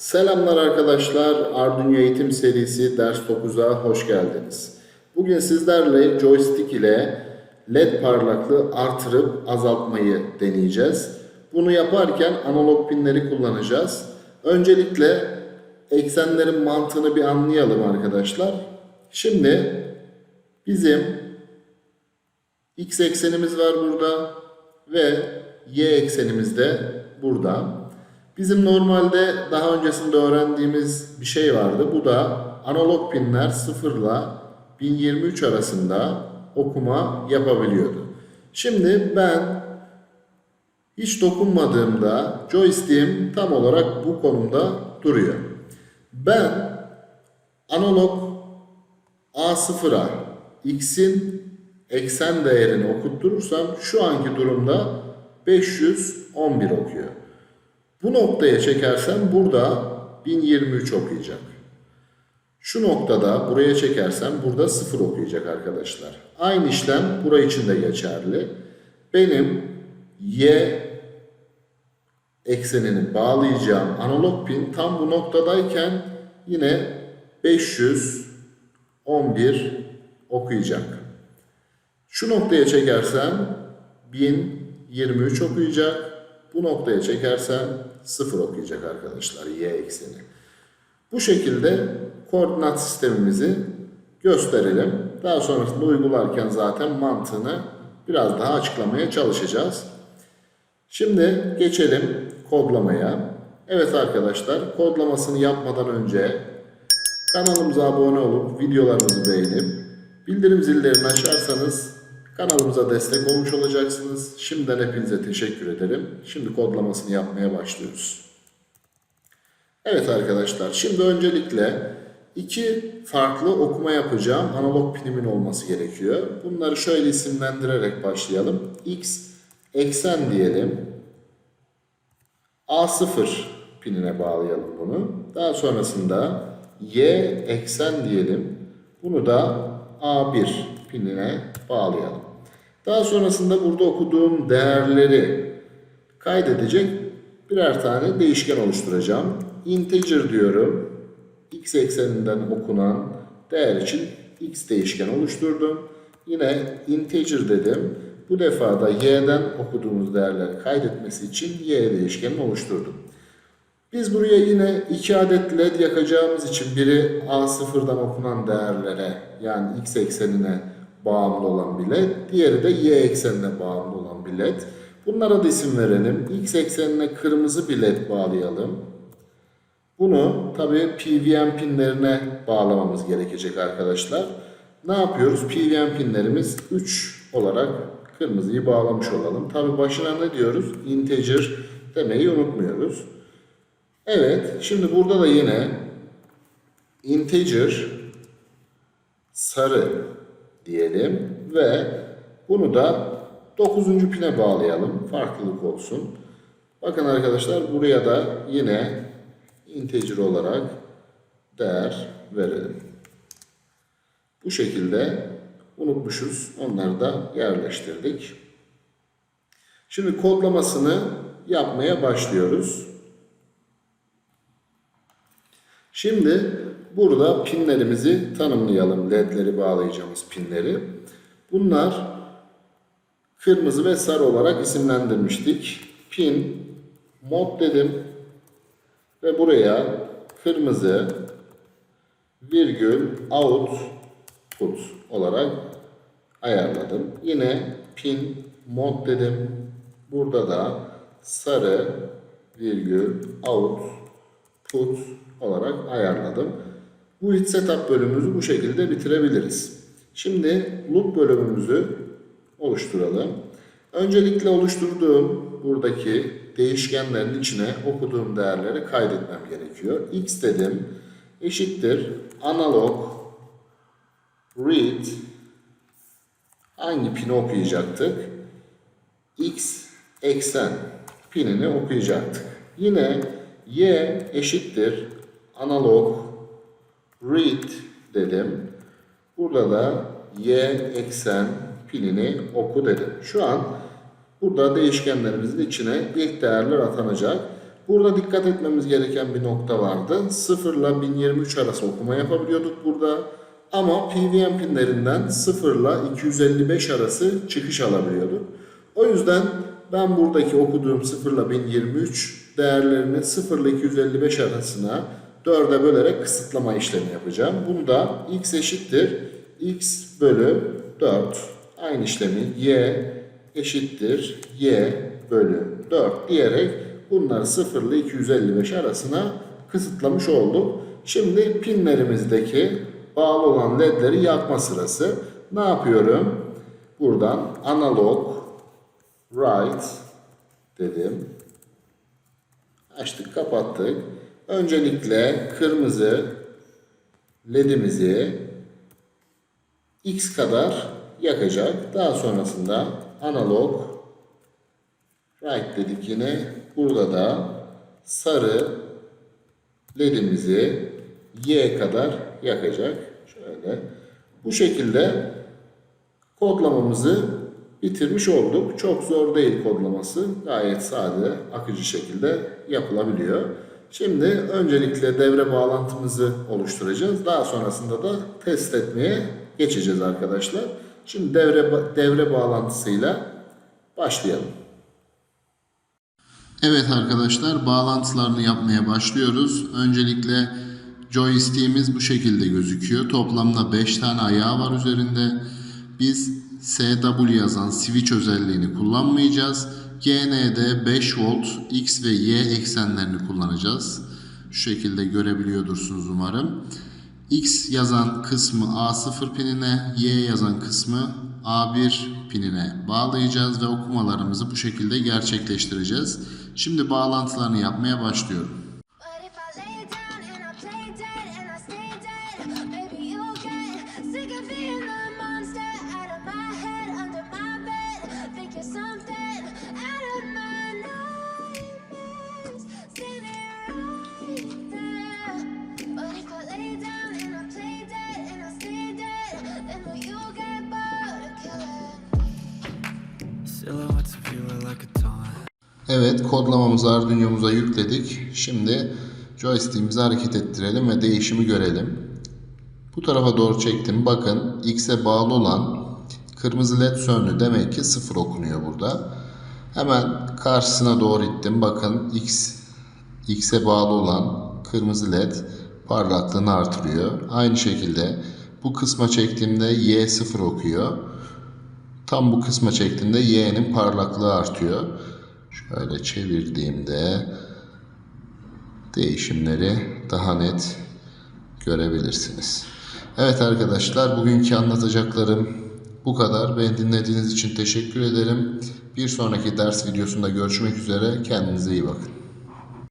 Selamlar arkadaşlar. Arduino eğitim serisi ders 9'a hoş geldiniz. Bugün sizlerle joystick ile led parlaklığı artırıp azaltmayı deneyeceğiz. Bunu yaparken analog pinleri kullanacağız. Öncelikle eksenlerin mantığını bir anlayalım arkadaşlar. Şimdi bizim x eksenimiz var burada ve y eksenimiz de burada. Bizim normalde daha öncesinde öğrendiğimiz bir şey vardı. Bu da analog pinler 0 ile 1023 arasında okuma yapabiliyordu. Şimdi ben hiç dokunmadığımda joystick'im tam olarak bu konumda duruyor. Ben analog A0'a x'in eksen değerini okutturursam şu anki durumda 511 okuyor. Bu noktaya çekersem burada 1023 okuyacak. Şu noktada buraya çekersem burada 0 okuyacak arkadaşlar. Aynı işlem buraya için de geçerli. Benim y eksenini bağlayacağım analog pin tam bu noktadayken yine 511 okuyacak. Şu noktaya çekersem 1023 okuyacak. Bu noktaya çekersem 0 okuyacak arkadaşlar y ekseni. Bu şekilde koordinat sistemimizi gösterelim. Daha sonrasında uygularken zaten mantığını biraz daha açıklamaya çalışacağız. Şimdi geçelim kodlamaya. Evet arkadaşlar kodlamasını yapmadan önce kanalımıza abone olup videolarımızı beğenip bildirim zillerini açarsanız kanalımıza destek olmuş olacaksınız. Şimdiden hepinize teşekkür ederim. Şimdi kodlamasını yapmaya başlıyoruz. Evet arkadaşlar şimdi öncelikle iki farklı okuma yapacağım analog pinimin olması gerekiyor. Bunları şöyle isimlendirerek başlayalım. X eksen diyelim. A0 pinine bağlayalım bunu. Daha sonrasında Y eksen diyelim. Bunu da A1 pinine bağlayalım. Daha sonrasında burada okuduğum değerleri kaydedecek birer tane değişken oluşturacağım. Integer diyorum. X ekseninden okunan değer için X değişken oluşturdum. Yine integer dedim. Bu defa da y'den okuduğumuz değerleri kaydetmesi için y değişkenini oluşturdum. Biz buraya yine iki adet led yakacağımız için biri A0'dan okunan değerlere yani x eksenine bağımlı olan bir led, diğeri de y eksenine bağımlı olan bir led. Bunlara da isim verelim. X eksenine kırmızı bir led bağlayalım. Bunu tabii PWM pinlerine bağlamamız gerekecek arkadaşlar. Ne yapıyoruz? PWM pinlerimiz 3 olarak kırmızıyı bağlamış olalım. Tabii başına ne diyoruz? Integer demeyi unutmuyoruz. Evet, şimdi burada da yine integer sarı diyelim ve bunu da 9. pine bağlayalım. Farklılık olsun. Bakın arkadaşlar buraya da yine integer olarak değer verelim. Bu şekilde unutmuşuz. Onları da yerleştirdik. Şimdi kodlamasını yapmaya başlıyoruz. Şimdi burada pinlerimizi tanımlayalım. LED'leri bağlayacağımız pinleri. Bunlar kırmızı ve sarı olarak isimlendirmiştik. Pin mod dedim ve buraya kırmızı virgül out put olarak ayarladım. Yine pin mod dedim. Burada da sarı virgül out put olarak ayarladım. Bu iç setup bölümümüzü bu şekilde bitirebiliriz. Şimdi loop bölümümüzü oluşturalım. Öncelikle oluşturduğum buradaki değişkenlerin içine okuduğum değerleri kaydetmem gerekiyor. X dedim eşittir analog read hangi pini okuyacaktık? X eksen pinini okuyacaktık. Yine y eşittir analog read dedim. Burada da y eksen pinini oku dedim. Şu an burada değişkenlerimizin içine ilk değerler atanacak. Burada dikkat etmemiz gereken bir nokta vardı. 0 ile 1023 arası okuma yapabiliyorduk burada. Ama PWM pinlerinden 0 ile 255 arası çıkış alabiliyorduk. O yüzden ben buradaki okuduğum 0 ile 1023 değerlerini 0 ile 255 arasına 4'e bölerek kısıtlama işlemi yapacağım. Bunu da x eşittir x bölü 4 aynı işlemi y eşittir y bölü 4 diyerek bunları 0 ile 255 arasına kısıtlamış olduk. Şimdi pinlerimizdeki bağlı olan ledleri yakma sırası. Ne yapıyorum? Buradan analog right dedim. Açtık kapattık. Öncelikle kırmızı ledimizi x kadar yakacak. Daha sonrasında analog right dedik yine. Burada da sarı ledimizi y kadar yakacak. Şöyle. Bu şekilde kodlamamızı bitirmiş olduk. Çok zor değil kodlaması. Gayet sade, akıcı şekilde yapılabiliyor. Şimdi öncelikle devre bağlantımızı oluşturacağız. Daha sonrasında da test etmeye geçeceğiz arkadaşlar. Şimdi devre devre bağlantısıyla başlayalım. Evet arkadaşlar bağlantılarını yapmaya başlıyoruz. Öncelikle joystick'imiz bu şekilde gözüküyor. Toplamda 5 tane ayağı var üzerinde. Biz SW yazan switch özelliğini kullanmayacağız. GN'de 5 volt X ve Y eksenlerini kullanacağız. Şu şekilde görebiliyordursunuz umarım. X yazan kısmı A0 pinine, Y yazan kısmı A1 pinine bağlayacağız ve okumalarımızı bu şekilde gerçekleştireceğiz. Şimdi bağlantılarını yapmaya başlıyorum. Evet kodlamamızı Arduino'muza yükledik. Şimdi joystick'imizi hareket ettirelim ve değişimi görelim. Bu tarafa doğru çektim. Bakın X'e bağlı olan kırmızı led söndü. Demek ki 0 okunuyor burada. Hemen karşısına doğru ittim. Bakın X X'e bağlı olan kırmızı led parlaklığını artırıyor. Aynı şekilde bu kısma çektiğimde Y 0 okuyor. Tam bu kısma çektiğimde Y'nin parlaklığı artıyor. Şöyle çevirdiğimde değişimleri daha net görebilirsiniz. Evet arkadaşlar bugünkü anlatacaklarım bu kadar. Beni dinlediğiniz için teşekkür ederim. Bir sonraki ders videosunda görüşmek üzere. Kendinize iyi bakın.